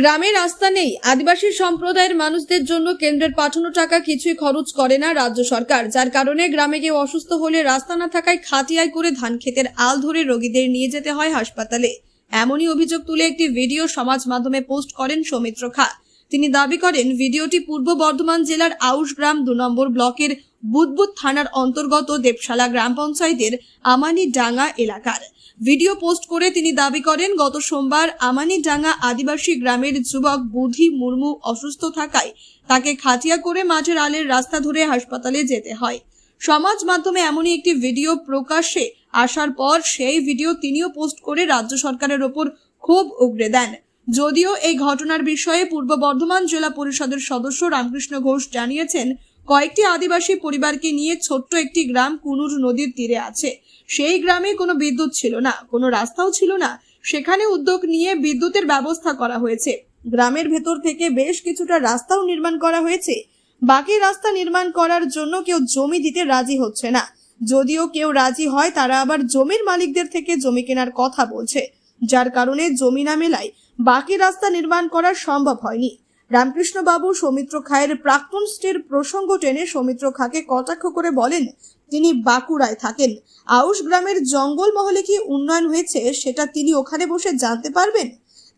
গ্রামে রাস্তা নেই। আদিবাসী সম্প্রদায়ের মানুষদের জন্য কেন্দ্রের পাঠানো টাকা কিছুই খরচ করে না রাজ্য সরকার, যার কারণে গ্রামে গিয়ে অসুস্থ হলে রাস্তা না থাকায় খাটিয়ায় করে ধান খেতের আল ধরে রোগীদের নিয়ে যেতে হয় হাসপাতালে। এমনই অভিযোগ তুলে একটি ভিডিও সমাজ মাধ্যমে পোস্ট করেন সৌমিত্র খা। তিনি দাবি করেন, ভিডিওটি পূর্ব বর্ধমান জেলার আউশগ্রাম দু নম্বর ব্লকের বুদবুদ থানার অন্তর্গত দেবশালা গ্রাম পঞ্চায়েতের আমানি ডাঙ্গা এলাকার। ভিডিও পোস্ট করে তিনি দাবি করেন, গত সোমবার আমানিডাঙ্গা আদিবাসী গ্রামের যুবক বুধি মুর্মু অসুস্থ থাকায় তাকে খাটিয়া করে মাঠের আলের রাস্তা ধরে হাসপাতালে যেতে হয়। সমাজ মাধ্যমে এমনই একটি ভিডিও প্রকাশে আসার পর সেই ভিডিও তিনিও পোস্ট করে রাজ্য সরকারের ওপর ক্ষোভ উগরে দেন। যদিও এই ঘটনার বিষয়ে পূর্ব বর্ধমান জেলা পরিষদের সদস্য রামকৃষ্ণ ঘোষ জানিয়েছেন, কয়েকটি আদিবাসী পরিবারকে নিয়ে ছোট্ট একটি গ্রাম কুনুর নদীর তীরে আছে। সেই গ্রামে কোনো বিদ্যুৎ ছিল না, কোনো রাস্তাও ছিল না। সেখানে উদ্যোগ নিয়ে বিদ্যুতের ব্যবস্থা করা হয়েছে। গ্রামের ভেতর থেকে বেশ কিছুটা রাস্তাও নির্মাণ করা হয়েছে। বাকি রাস্তা নির্মাণ করার জন্য কেউ জমি দিতে রাজি হচ্ছে না। যদিও কেউ রাজি হয়, তারা আবার জমির মালিকদের থেকে জমি কেনার কথা বলছে। যার কারণে জমি না মেলায় বাকি রাস্তা নির্মাণ করা সম্ভব হয়নি। রামকৃষ্ণ বাবু সৌমিত্র খায়ের প্রাক্তন স্ত্রীর প্রসঙ্গ টেনে সৌমিত্র খাকে কটাক্ষ করে বলেন, তিনি বাঁকুড়ায় থাকেন। আউশ গ্রামের জঙ্গল মহলে কি উন্নয়ন হয়েছে সেটা তিনি ওখানে বসে জানতে পারবেন?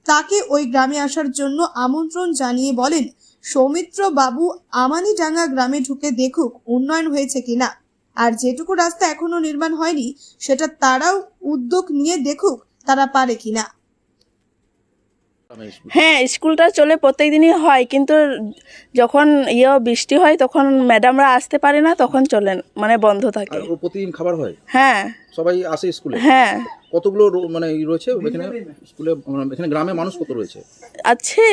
তাকে ওই গ্রামে আসার জন্য আমন্ত্রণ জানিয়ে বলেন সৌমিত্র বাবু আমানিডাঙ্গা গ্রামে ঢুকে দেখুক উন্নয়ন হয়েছে কিনা। আর যেটুকু রাস্তা এখনও নির্মাণ হয়নি, সেটা তারাও উদ্যোগ নিয়ে দেখুক তারা পারে কিনা। হ্যাঁ স্কুলটা চলে প্রত্যেক দিনই হয় কিন্তু যখন ইয়ে বৃষ্টি হয় তখন ম্যাডামরা আসতে পারে না তখন চলেন মানে বন্ধ থাকে। প্রতিদিন খাবার হয়? হ্যাঁ। সবাই আসে স্কুলে? হ্যাঁ। কতগুলো মানে ই রয়েছে এখানে? স্কুলে মানে এখানে গ্রামে মানুষ কত রয়েছে? আছে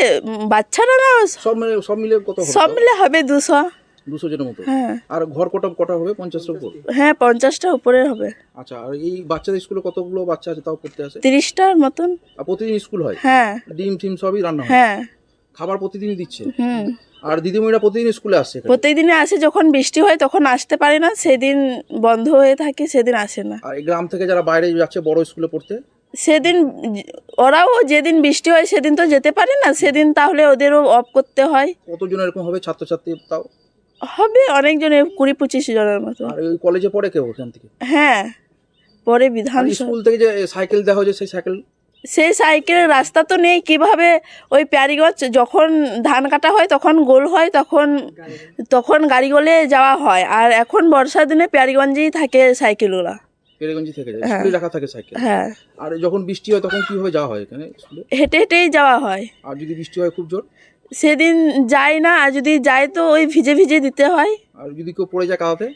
বাচ্চারা না সব মিলে সব মিলে কত সব মিলে হবে দুশো। দুশো জনের মতো? হ্যাঁ। আর ঘর কটা কটা হবে? পঞ্চাশটার উপর? হ্যাঁ পঞ্চাশটা উপরে হবে। আচ্ছা আর এই বাচ্চাদের স্কুলে কতগুলো বাচ্চা আছে? তাও পড়তে আসে? তিরিশটার মতন। আর প্রতিদিন স্কুল হয়? হ্যাঁ। ডিম টিম সবই রান্না হয়? হ্যাঁ। খাবার প্রতিদিনই দিচ্ছে? হুম। আর দিদিমণিরা প্রতিদিন স্কুলে এখানে। প্রত্যেকদিনে আসে যখন বৃষ্টি হয় তখন আসতে পারে না সেদিন বন্ধ হয়ে থাকে সেদিন আসে না। আর এই গ্রাম থেকে যারা বাইরে যাচ্ছে বড় স্কুলে পড়তে? সেদিন ওরাও যেদিন বৃষ্টি হয় সেদিন তো যেতে পারে না সেদিন তাহলে ওদেরও অফ করতে হয়। কতজন এরকম হবে ছাত্রছাত্রী তাও? হবে অনেকজনের কুড়ি পঁচিশ জনের মতো। আর ওই কলেজে পড়ে কেউ ওখান থেকে? হ্যাঁ পরে বিধান স্কুল থেকে যে সাইকেল দেওয়া হয়েছে সেই সাইকেল সেই সাইকেলের রাস্তা তো নেই কীভাবে ওই প্যারিগঞ্জ যখন ধান কাটা হয় তখন গোল হয় তখন তখন গাড়ি গোলে যাওয়া হয়। আর এখন বর্ষার দিনে প্যারিগঞ্জেই থাকে সাইকেলগুলো পেরেগঞ্জি থেকে যায় হ্যাঁ। স্কুলে রাখা থাকে সাইকেল। হ্যাঁ। আর যখন বৃষ্টি হয় তখন কীভাবে যাওয়া হয় এখানে স্কুলে? হেঁটে হেঁটেই যাওয়া হয়। আর যদি বৃষ্টি হয় খুব জোর? সেদিন যায় না আর যদি যায় তো ওই ভিজে ভিজে দিতে হয়। আর যদি কেউ পড়ে যায় কাদাতে?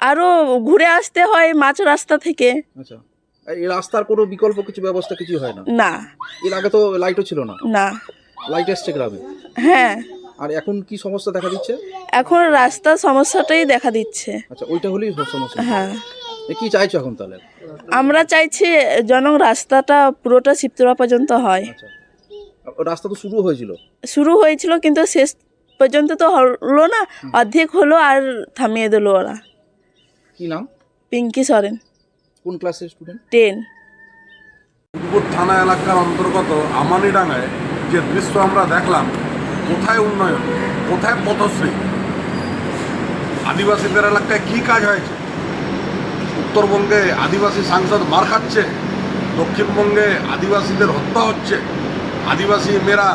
আরও ঘুরে আসতে হয় মাছ রাস্তা থেকে। আচ্ছা। এই রাস্তার কোনো বিকল্প কিছু ব্যবস্থা কিছু হয় না? না। এর আগে তো লাইটও ছিল না। না। লাইট এসছে গ্রামে। হ্যাঁ। আর এখন কি সমস্যা দেখা দিচ্ছে? এখন রাস্তার সমস্যাটাই দেখা দিচ্ছে। আচ্ছা ওইটা হলেই সমস্যা। হ্যাঁ। কি চাইছো এখন তাহলে? আমরা চাইছি যেন রাস্তাটা পুরোটা শিবতলা পর্যন্ত হয়। আচ্ছা। রাস্তা তো শুরু হয়েছিল? শুরু হয়েছিল কিন্তু শেষ পর্যন্ত তো হলো না অর্ধেক হলো আর থামিয়ে দিল ওরা। কি নাম? পিঙ্কি সরেন। কোন ক্লাসের স্টুডেন্ট টেন। দুর্গপুর থানা এলাকার অন্তর্গত আমানিডাঙ্গায় যে দৃশ্য আমরা দেখলাম কোথায় উন্নয়ন কোথায় পথশ্রী? আদিবাসীদের এলাকায় কি কাজ হয়েছে? উত্তরবঙ্গে আদিবাসী সাংসদ মার খাচ্ছে, দক্ষিণবঙ্গে আদিবাসীদের হত্যা হচ্ছে, আদিবাসী মেয়েরা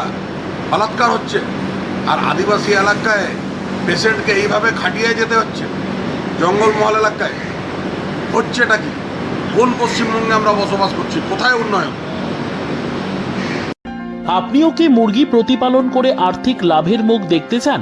বলাৎকার হচ্ছে, আর আদিবাসী এলাকায় পেশেন্টকে এইভাবে খাটিয়ে যেতে হচ্ছে জঙ্গলমহল এলাকায়, হচ্ছেটা কি? কোন পশ্চিমবঙ্গে আমরা বসবাস করছি? কোথায় উন্নয়ন? আপনিও কি মুরগি প্রতিপালন করে আর্থিক লাভের মুখ দেখতে চান?